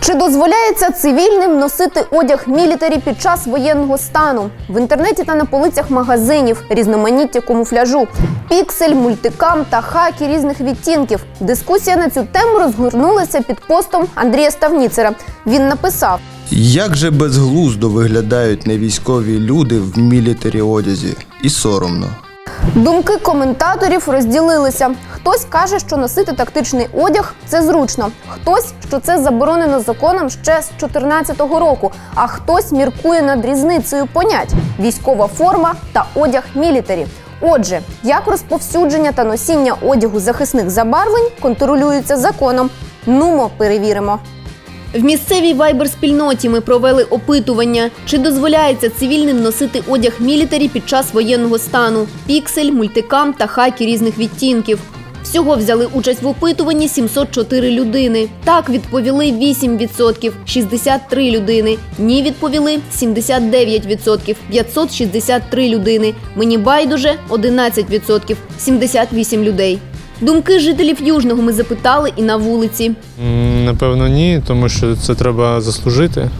Чи дозволяється цивільним носити одяг мілітарі під час воєнного стану? В інтернеті та на полицях магазинів різноманіття камуфляжу, піксель, мультикам та хаки різних відтінків. Дискусія на цю тему розгорнулася під постом Андрія Ставніцера. Він написав: Як же безглуздо виглядають невійськові люди в мілітарі одязі, і соромно. Думки коментаторів розділилися. Хтось каже, що носити тактичний одяг це зручно, хтось, що це заборонено законом ще з 2014 року, а хтось міркує над різницею понять військова форма та одяг мілітарі. Отже, як розповсюдження та носіння одягу захисних забарвлень контролюються законом? Нумо перевіримо. В місцевій вайбер-спільноті ми провели опитування, чи дозволяється цивільним носити одяг мілітарі під час воєнного стану, піксель, мультикам та хаки різних відтінків. Всього взяли участь в опитуванні 704 людини. Так відповіли 8%, 63 людини. Ні відповіли 79%, 563 людини. Мені байдуже 11%, 78 людей. Думки жителів Южного ми запитали і на вулиці. Напевно, ні, тому що це треба заслужити.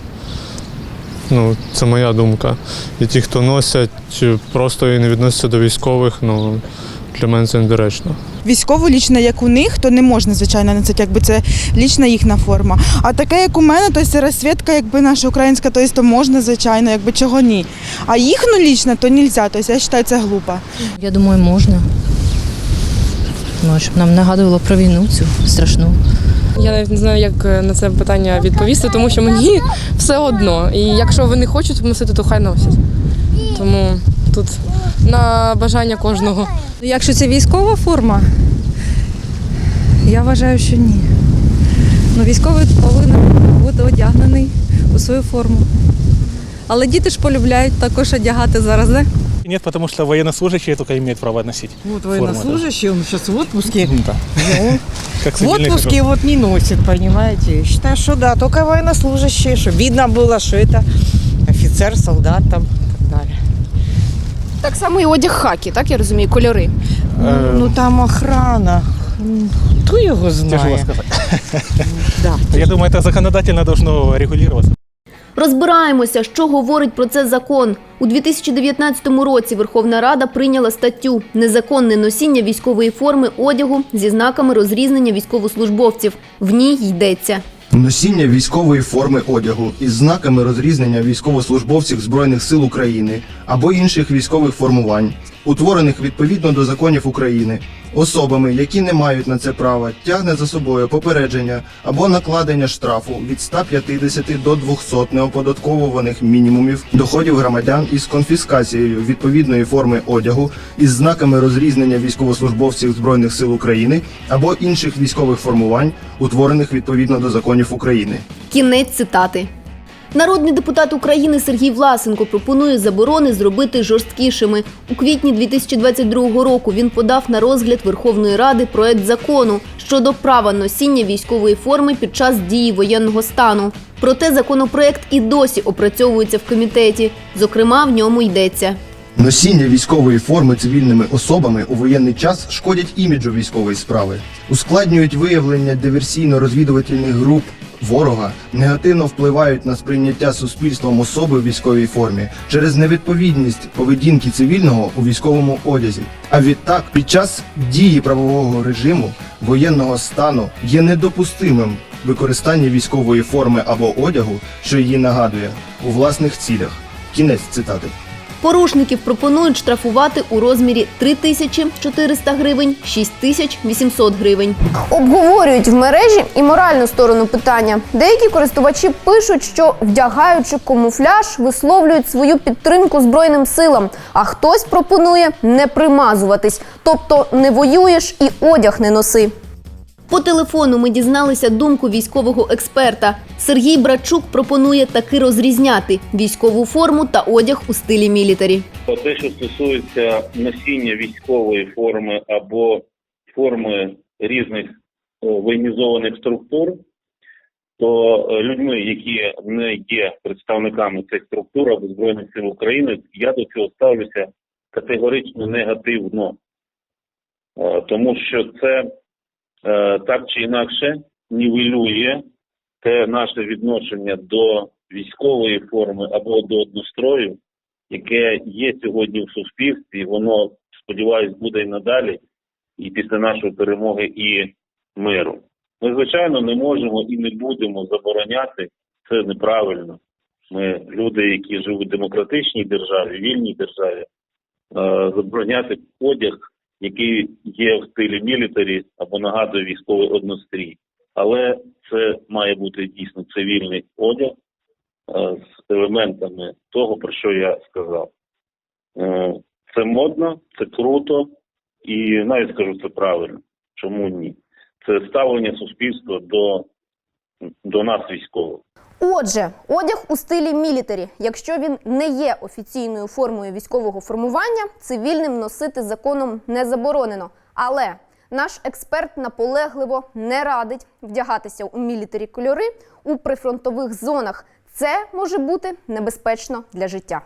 Ну, це моя думка. І ті, хто носять просто і не відносяться до військових, ну для мене це недоречно. Військову лічно, як у них, то не можна, звичайно, носити, якби це лічна їхня форма. А таке, як у мене, то це розсвітка, якби наша українська, то, то можна, звичайно, якби чого ні. А їхню лічно, то не можна. Тобто я вважаю, це глупо. Я думаю, можна. Ну, щоб нам нагадувало про війну цю страшну. Я навіть не знаю, як е, на це питання відповісти, тому що мені все одно. І якщо вони хочуть носити, то хай носять. Тому тут на бажання кожного. Якщо це військова форма, я вважаю, що ні. Ну, військовий повинен бути одягнений у свою форму. Але діти ж полюбляють також одягати зараз, да? Нет, потому что военнослужащие только имеют право носить. Вот Форма, военнослужащий, он сейчас в отпуске. Да. Ну, Как в цивильный отпуске вот не носит, понимаете. Я считаю, что да, только военнослужащие, чтобы видно было, что это офицер, солдат там и так далее. Так само і одяг хакі, так я розумію, кольори. Э, Ну там охрана. Кто его Тяжело знает? сказать. Да. Я думаю, это законодательно должно регулироваться. Розбираємося, що говорить про це закон. У 2019 році Верховна Рада прийняла статтю Незаконне носіння військової форми одягу зі знаками розрізнення військовослужбовців. В ній йдеться. Носіння військової форми одягу із знаками розрізнення військовослужбовців Збройних сил України або інших військових формувань, утворених відповідно до законів України, особами, які не мають на це права, тягне за собою попередження або накладення штрафу від 150 до 200 неоподатковуваних мінімумів доходів громадян із конфіскацією відповідної форми одягу із знаками розрізнення військовослужбовців Збройних сил України або інших військових формувань, утворених відповідно до законів України. Кінець цитати. Народний депутат України Сергій Власенко пропонує заборони зробити жорсткішими. У квітні 2022 року він подав на розгляд Верховної Ради проект закону щодо права носіння військової форми під час дії воєнного стану. Проте законопроект і досі опрацьовується в комітеті. Зокрема, в ньому йдеться. Носіння військової форми цивільними особами у воєнний час шкодять іміджу військової справи, ускладнюють виявлення диверсійно-розвідувальних груп ворога, негативно впливають на сприйняття суспільством особи в військовій формі через невідповідність поведінки цивільного у військовому одязі. А відтак, під час дії правового режиму воєнного стану є недопустимим використання військової форми або одягу, що її нагадує, у власних цілях. Кінець цитати. Порушників пропонують штрафувати у розмірі 3400 гривень, 6800 гривень. Обговорюють в мережі і моральну сторону питання. Деякі користувачі пишуть, що вдягаючи камуфляж, висловлюють свою підтримку збройним силам. А хтось пропонує не примазуватись, тобто не воюєш і одяг не носи. По телефону ми дізналися думку військового експерта. Сергій Брачук пропонує таки розрізняти військову форму та одяг у стилі мілітарі. Те, що стосується носіння військової форми або форми різних воєнізованих структур, то е, людьми, які не є представниками цих структур або Збройних сил України, я до цього ставлюся категорично негативно, Е, тому що це так чи інакше нівелює те наше відношення до військової форми або до однострою, яке є сьогодні в суспільстві, воно сподіваюсь буде і надалі, і після нашої перемоги і миру. Ми, звичайно, не можемо і не будемо забороняти це неправильно. Ми люди, які живуть в демократичній державі, вільній державі, е, забороняти одяг, який є в стилі мілітарі або нагадує військовий однострій. Але це має бути дійсно цивільний одяг е, з елементами того, про що я сказав. Е, Це модно, це круто, і навіть скажу це правильно. Чому ні? Це ставлення суспільства до, до нас, військових. Отже, одяг у стилі мілітарі, якщо він не є офіційною формою військового формування, цивільним носити законом не заборонено. Але наш експерт наполегливо не радить вдягатися у мілітарі кольори у прифронтових зонах. Це може бути небезпечно для життя.